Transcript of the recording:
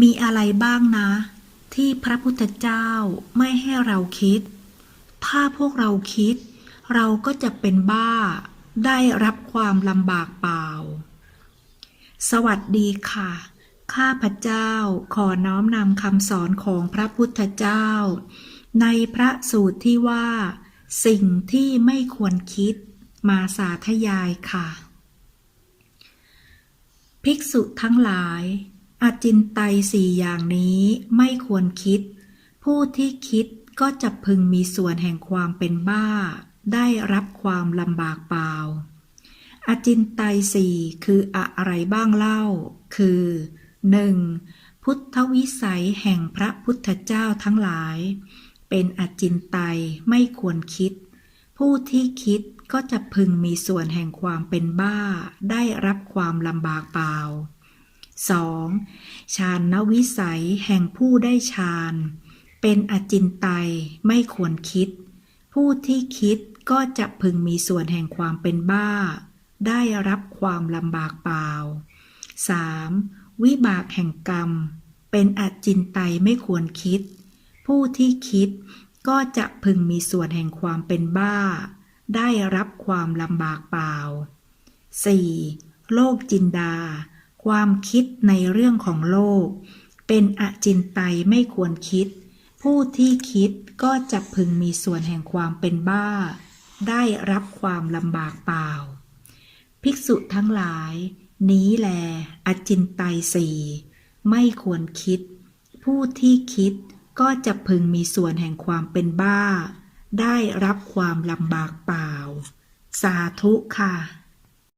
มีอะไรบ้างนะ ที่พระพุทธเจ้าไม่ให้เราคิด ถ้าพวกเราคิด เราก็จะเป็นบ้า ได้รับความลำบากเปล่า สวัสดีค่ะ ข้าพเจ้าขอน้อมนำคำสอนของพระพุทธเจ้า ในพระสูตรที่ว่า สิ่งที่ไม่ควรคิด มาสาธยายค่ะ ภิกษุทั้งหลาย อาจินไตยสี่อย่างนี้ไม่ควรคิด ผู้ที่คิดก็จะพึงมีส่วนแห่งความเป็นบ้า ได้รับความลำบากเปล่าอาจินไตยสี่คืออะไรบ้างเล่า คือ 1. พุทธวิสัยแห่งพระพุทธเจ้าทั้งหลาย เป็นอาจินไตยไม่ควรคิด ผู้ที่คิดก็จะพึงมีส่วนแห่งความเป็นบ้า ได้รับความลำบากเปล่า 2. ฌานวิสัยแห่งผู้ได้ฌาน เป็นอจินไตยไม่ควรคิด ผู้ที่คิดก็จะพึงมีส่วนแห่งความเป็นบ้า ได้รับความลำบากเปล่า 3. วิบากแห่งกรรม เป็นอจินไตยไม่ควรคิด ผู้ที่คิดก็จะพึงมีส่วนแห่งความเป็นบ้า ได้รับความลำบากเปล่า 4. โลกจินดา ความคิดในเรื่องของโลก เป็นอจินไตยไม่ควรคิด ผู้ที่คิดก็จะพึงมีส่วนแห่งความเป็นบ้า ได้รับความลำบากเปล่า ภิกษุทั้งหลาย นี้แล อจินไตยสี่ไม่ควรคิด ผู้ที่คิดก็จะพึงมีส่วนแห่งความเป็นบ้า ได้รับความลำบากเปล่า สาธุค่ะ